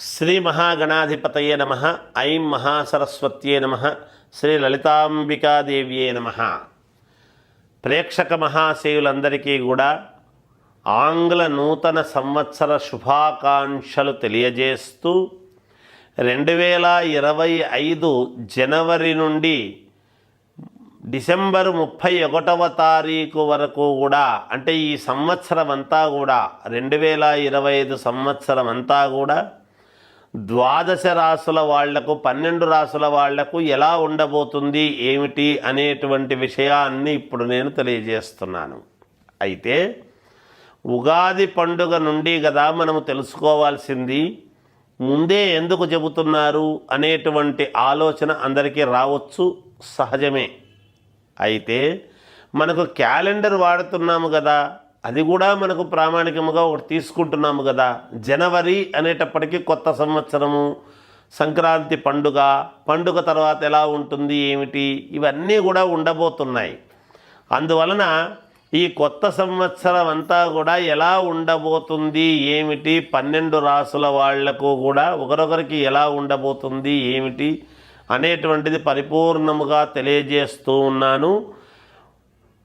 శ్రీ మహాగణాధిపతయే నమ ఐం మహాసరస్వత్యే నమ శ్రీ లలితాంబికాదేవ్యే నమ. ప్రేక్షక మహాశయులందరికీ కూడా ఆంగ్ల నూతన సంవత్సర శుభాకాంక్షలు తెలియజేస్తూ రెండు వేల ఇరవై ఐదు జనవరి నుండి డిసెంబర్ ముప్పై ఒకటవ తారీఖు వరకు కూడా అంటే ఈ సంవత్సరం అంతా కూడా రెండు వేల ఇరవై ఐదు సంవత్సరం అంతా కూడా ద్వాదశ రాసుల వాళ్ళకు పన్నెండు రాసుల వాళ్ళకు ఎలా ఉండబోతుంది ఏమిటి అనేటువంటి విషయాన్ని ఇప్పుడు నేను తెలియజేస్తున్నాను. అయితే ఉగాది పండుగ నుండి కదా మనము తెలుసుకోవాల్సింది ముందే ఎందుకు చెబుతున్నారు అనేటువంటి ఆలోచన అందరికీ రావచ్చు సహజమే. అయితే మనకు క్యాలెండర్ వాడుతున్నాము కదా అది కూడా మనకు ప్రామాణికముగా ఒకటి తీసుకుంటున్నాము కదా. జనవరి అనేటప్పటికీ కొత్త సంవత్సరము సంక్రాంతి పండుగ పండుగ తర్వాత ఎలా ఉంటుంది ఏమిటి ఇవన్నీ కూడా ఉండబోతున్నాయి. అందువలన ఈ కొత్త సంవత్సరం అంతా కూడా ఎలా ఉండబోతుంది ఏమిటి పన్నెండు రాసుల వాళ్ళకు కూడా ఒకరొకరికి ఎలా ఉండబోతుంది ఏమిటి అనేటువంటిది పరిపూర్ణముగా తెలియజేస్తూ ఉన్నాను.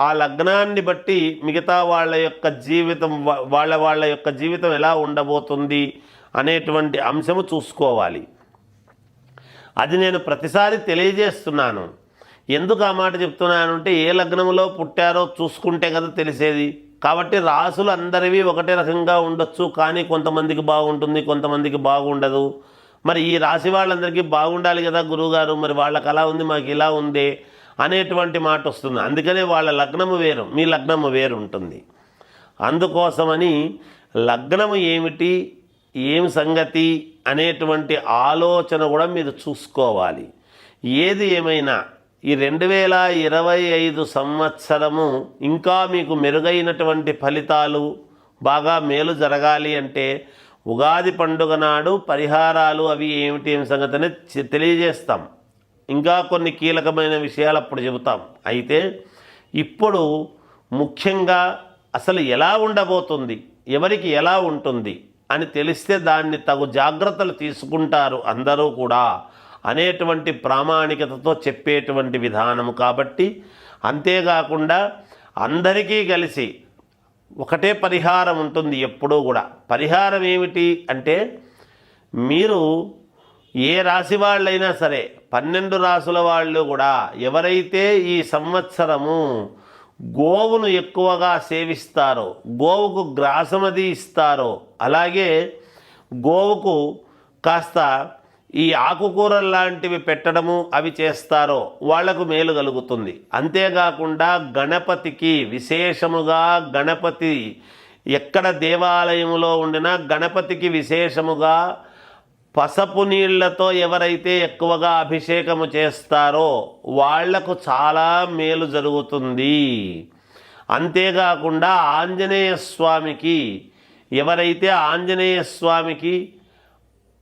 ఆ లగ్నాన్ని బట్టి మిగతా వాళ్ళ యొక్క జీవితం వాళ్ళ వాళ్ళ యొక్క జీవితం ఎలా ఉండబోతుంది అనేటువంటి అంశము చూసుకోవాలి. అది నేను ప్రతిసారి తెలియజేస్తున్నాను. ఎందుకు ఆ మాట చెప్తున్నానంటే ఏ లగ్నంలో పుట్టారో చూసుకుంటే కదా తెలిసేది. కాబట్టి రాసులు అందరివి ఒకటే రకంగా ఉండొచ్చు కానీ కొంతమందికి బాగుంటుంది కొంతమందికి బాగుండదు. మరి ఈ రాశి వాళ్ళందరికీ బాగుండాలి కదా గురువుగారు? మరి వాళ్ళకి అలా ఉంది మాకు ఇలా ఉంది. అనేటువంటి మాట వస్తుంది. అందుకనే వాళ్ళ లగ్నము వేరు. మీ లగ్నము వేరు ఉంటుంది. అందుకోసమని లగ్నము ఏమిటి ఏం సంగతి అనేటువంటి ఆలోచన కూడా మీరు చూసుకోవాలి. ఏది ఏమైనా ఈ రెండు వేల ఇరవై ఐదు సంవత్సరము ఇంకా మీకు మెరుగైనటువంటి ఫలితాలు బాగా మేలు జరగాలి అంటే ఉగాది పండుగ నాడు పరిహారాలు అవి ఏమిటి ఏమి సంగతి అనేది తెలియజేస్తాం. ఇంకా కొన్ని కీలకమైన విషయాలు అప్పుడు చెబుతాం. అయితే ఇప్పుడు ముఖ్యంగా అసలు ఎలా ఉండబోతుంది? ఎవరికి ఎలా ఉంటుంది? అని తెలిస్తే దాన్ని తగు జాగ్రత్తలు తీసుకుంటారు అందరూ కూడా అనేటువంటి ప్రామాణికతతో చెప్పేటువంటి విధానము కాబట్టి అంతేకాకుండా అందరికీ కలిసి ఒకటే పరిహారం ఉంటుంది ఎప్పుడూ కూడా. పరిహారం ఏమిటి అంటే మీరు ఏ రాశి వాళ్ళైనా సరే పన్నెండు రాసుల వాళ్ళు కూడా ఎవరైతే ఈ సంవత్సరము గోవును ఎక్కువగా సేవిస్తారో గోవుకు గ్రాసమది ఇస్తారో అలాగే గోవుకు కాస్త ఈ ఆకుకూరలు లాంటివి పెట్టడము అవి చేస్తారో వాళ్ళకు మేలు కలుగుతుంది. అంతేకాకుండా గణపతికి విశేషముగా గణపతి ఎక్కడ దేవాలయంలో ఉండినా గణపతికి విశేషముగా పసపు నీళ్ళతో ఎవరైతే ఎక్కువగా అభిషేకము చేస్తారో వాళ్ళకు చాలా మేలు జరుగుతుంది. అంతేకాకుండా ఆంజనేయ స్వామికి ఎవరైతే ఆంజనేయ స్వామికి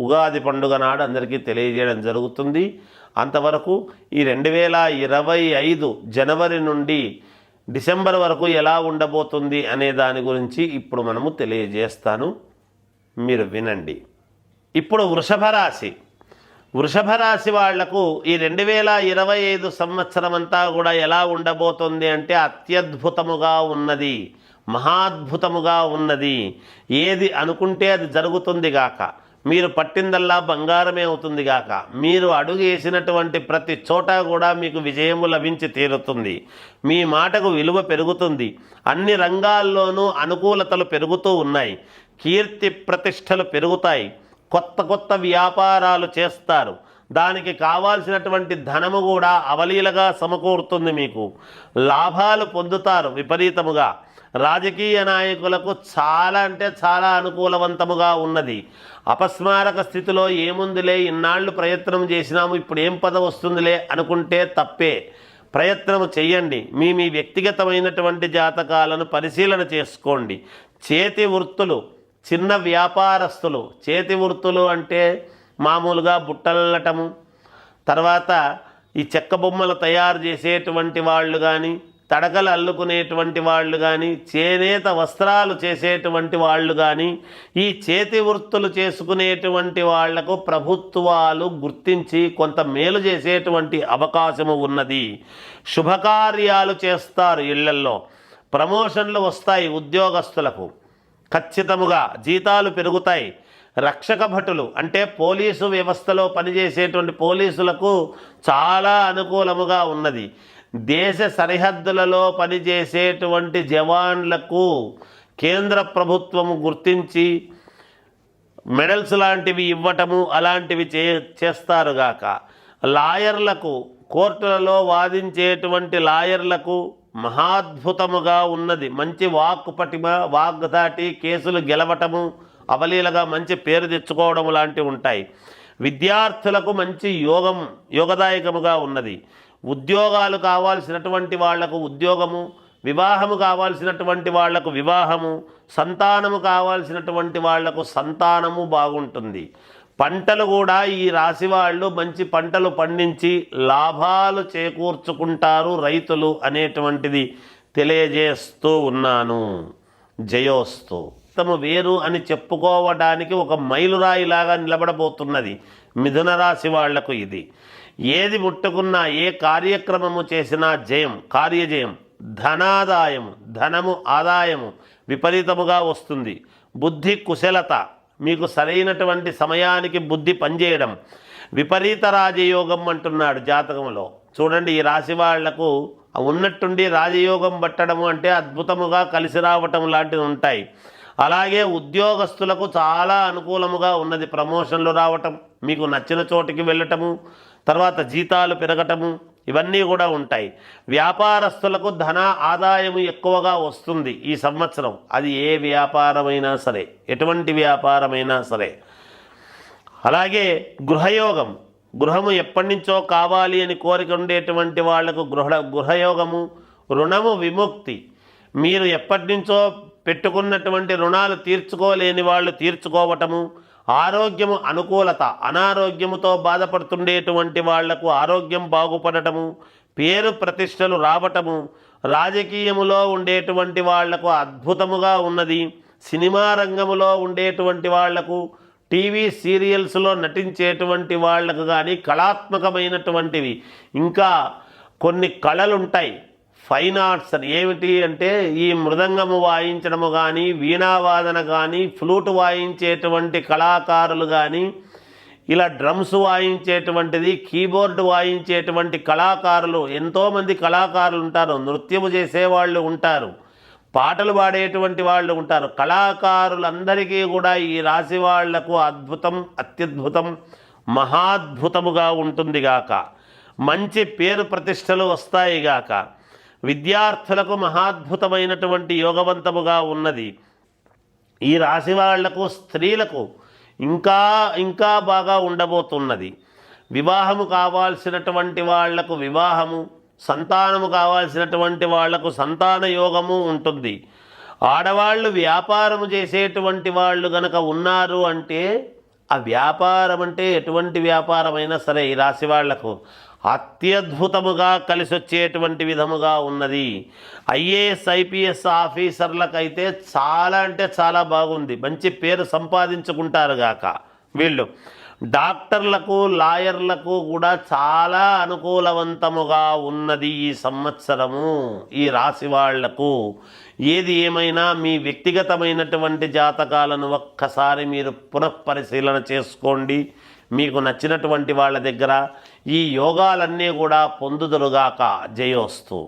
ఉగాది పండుగ నాడు అందరికీ తెలియజేయడం జరుగుతుంది. అంతవరకు ఈ రెండు వేల ఇరవై ఐదు జనవరి నుండి డిసెంబర్ వరకు ఎలా ఉండబోతుంది అనే దాని గురించి ఇప్పుడు మనము తెలియజేస్తాను. మీరు వినండి. ఇప్పుడు వృషభ రాశి. వృషభ రాశి వాళ్ళకు ఈ రెండు వేల ఇరవై ఐదు సంవత్సరం అంతా కూడా ఎలా ఉండబోతుంది అంటే అత్యద్భుతముగా ఉన్నది. మహాద్భుతముగా ఉన్నది. ఏది అనుకుంటే అది జరుగుతుంది గాక. మీరు పట్టిందల్లా బంగారమే అవుతుంది గాక. మీరు అడుగు వేసినటువంటి ప్రతి చోట కూడా మీకు విజయము లభించి తీరుతుంది. మీ మాటకు విలువ పెరుగుతుంది. అన్ని రంగాల్లోనూ అనుకూలతలు పెరుగుతూ ఉన్నాయి. కీర్తి ప్రతిష్టలు పెరుగుతాయి. కొత్త కొత్త వ్యాపారాలు చేస్తారు. దానికి కావాల్సినటువంటి ధనము కూడా అవలీలగా సమకూరుతుంది మీకు. లాభాలు పొందుతారు విపరీతముగా. రాజకీయ నాయకులకు చాలా అంటే చాలా అనుకూలవంతముగా ఉన్నది. అపస్మారక స్థితిలో ఏముందిలే ఇన్నాళ్ళు ప్రయత్నం చేసినాము ఇప్పుడు ఏం పద వస్తుందిలే అనుకుంటే తప్పే. ప్రయత్నం చేయండి మీ మీ వ్యక్తిగతమైనటువంటి జాతకాలను పరిశీలన చేసుకోండి. చేతి వృత్తులు చిన్న వ్యాపారస్తులు. చేతి వృత్తులు అంటే మామూలుగా బుట్టలటము తర్వాత ఈ చెక్క బొమ్మలు తయారు చేసేటువంటి వాళ్ళు కానీ తడకలు అల్లుకునేటువంటి వాళ్ళు కానీ చేనేత వస్త్రాలు చేసేటువంటి వాళ్ళు కానీ ఈ చేతి వృత్తులు చేసుకునేటువంటి వాళ్ళకు ప్రభుత్వాలు గుర్తించి కొంత మేలు చేసేటువంటి అవకాశము ఉన్నది. శుభకార్యాలు చేస్తారు ఇళ్ళల్లో. ప్రమోషన్లు వస్తాయి ఉద్యోగస్తులకు. ఖచ్చితముగా జీతాలు పెరుగుతాయి. రక్షక భటులు అంటే పోలీసు వ్యవస్థలో పనిచేసేటువంటి పోలీసులకు చాలా అనుకూలముగా ఉన్నది. దేశ సరిహద్దులలో పనిచేసేటువంటి జవాన్లకు కేంద్ర ప్రభుత్వము గుర్తించి మెడల్స్ లాంటివి ఇవ్వటము అలాంటివి చే చేస్తారుగాక లాయర్లకు కోర్టులలో వాదించేటువంటి లాయర్లకు మహాద్భుతముగా ఉన్నది. మంచి వాక్ పటిమ వాగ్దాటి కేసులు గెలవటము అవలీలగా మంచి పేరు తెచ్చుకోవడం లాంటివి ఉంటాయి. విద్యార్థులకు మంచి యోగం యోగదాయకముగా ఉన్నది. ఉద్యోగాలు కావాల్సినటువంటి వాళ్ళకు ఉద్యోగము వివాహము కావాల్సినటువంటి వాళ్ళకు వివాహము సంతానము కావాల్సినటువంటి వాళ్ళకు సంతానము బాగుంటుంది. పంటలు కూడా ఈ రాశి వాళ్ళు మంచి పంటలు పండించి లాభాలు చేకూర్చుకుంటారు రైతులు అనేటువంటిది తెలియజేస్తూ ఉన్నాను. జయోస్తు. తమ వేరు అని చెప్పుకోవడానికి ఒక మైలురాయిలాగా నిలబడబోతున్నది మిథున రాశి వాళ్ళకు ఇది. ఏది ముట్టుకున్నా ఏ కార్యక్రమము చేసినా జయం కార్యజయం ధనాదాయము ధనము ఆదాయము విపరీతముగా వస్తుంది. బుద్ధి కుశలత మీకు సరైనటువంటి సమయానికి బుద్ధి పనిచేయడం. విపరీత రాజయోగం అంటున్నాడు జాతకంలో. చూడండి ఈ రాశి వాళ్ళకు ఉన్నట్టుండి రాజయోగం పట్టడము అంటే అద్భుతముగా కలిసి రావటం లాంటివి ఉంటాయి. అలాగే ఉద్యోగస్తులకు చాలా అనుకూలముగా ఉన్నది. ప్రమోషన్లు రావటం మీకు నచ్చిన చోటికి వెళ్ళటము తర్వాత జీతాలు పెరగటము ఇవన్నీ కూడా ఉంటాయి. వ్యాపారస్తులకు ధన ఆదాయము ఎక్కువగా వస్తుంది ఈ సంవత్సరం. అది ఏ వ్యాపారమైనా సరే ఎటువంటి వ్యాపారమైనా సరే. అలాగే గృహయోగం. గృహము ఎప్పటి నుంచో కావాలి అని కోరిక ఉండేటువంటి వాళ్ళకు గృహ గృహయోగము రుణము విముక్తి. మీరు ఎప్పటి నుంచో పెట్టుకున్నటువంటి రుణాలు తీర్చుకోలేని వాళ్ళు తీర్చుకోవటము ఆరోగ్యము అనుకూలత అనారోగ్యముతో బాధపడుతుండేటువంటి వాళ్ళకు ఆరోగ్యం బాగుపడటము పేరు ప్రతిష్టలు రావటము రాజకీయములో ఉండేటువంటి వాళ్ళకు అద్భుతముగా ఉన్నది. సినిమా రంగములో ఉండేటువంటి వాళ్ళకు టీవీ సీరియల్స్లో నటించేటువంటి వాళ్ళకు కానీ కళాత్మకమైనటువంటివి. ఇంకా కొన్ని కళలుంటాయి. ఫైన్ ఆర్ట్స్ ఏమిటి అంటే ఈ మృదంగము వాయించడము కానీ వీణావాదన కానీ ఫ్లూట్ వాయించేటువంటి కళాకారులు కానీ ఇలా డ్రమ్స్ వాయించేటువంటిది కీబోర్డ్ వాయించేటువంటి కళాకారులు ఎంతోమంది కళాకారులు ఉంటారు. నృత్యము చేసేవాళ్ళు ఉంటారు. పాటలు పాడేటువంటి వాళ్ళు ఉంటారు. కళాకారులందరికీ కూడా ఈ రాశి వాళ్ళకు అద్భుతం అత్యద్భుతం మహాద్భుతముగా ఉంటుంది గాక. మంచి పేరు ప్రతిష్టలు వస్తాయిగాక విద్యార్థులకు మహాద్భుతమైనటువంటి యోగవంతముగా ఉన్నది. ఈ రాశి వాళ్ళకు స్త్రీలకు ఇంకా ఇంకా బాగా ఉండబోతున్నది. వివాహము కావాల్సినటువంటి వాళ్ళకు వివాహము సంతానము కావాల్సినటువంటి వాళ్ళకు సంతాన యోగము ఉంటుంది. ఆడవాళ్ళు వ్యాపారము చేసేటువంటి వాళ్ళు గనక ఉన్నారు అంటే ఆ వ్యాపారం అంటే ఎటువంటి వ్యాపారమైనా సరే ఈ రాశి వాళ్ళకు. అత్యద్భుతముగా కలిసి వచ్చేటువంటి విధముగా ఉన్నది. ఐఏఎస్ ఐపీఎస్ ఆఫీసర్లకైతే చాలా అంటే చాలా బాగుంది. మంచి పేరు సంపాదించుకుంటారు గాక వీళ్ళు. డాక్టర్లకు లాయర్లకు కూడా చాలా అనుకూలవంతముగా ఉన్నది ఈ సంవత్సరము ఈ రాశి వాళ్ళకు. ఏది ఏమైనా మీ వ్యక్తిగతమైనటువంటి జాతకాలను ఒక్కసారి మీరు పునఃపరిశీలన చేసుకోండి. మీకు నచ్చినటువంటి వాళ్ళ దగ్గర ఈ యోగాలన్నీ కూడా పొందుదలుగాక జయోస్తు.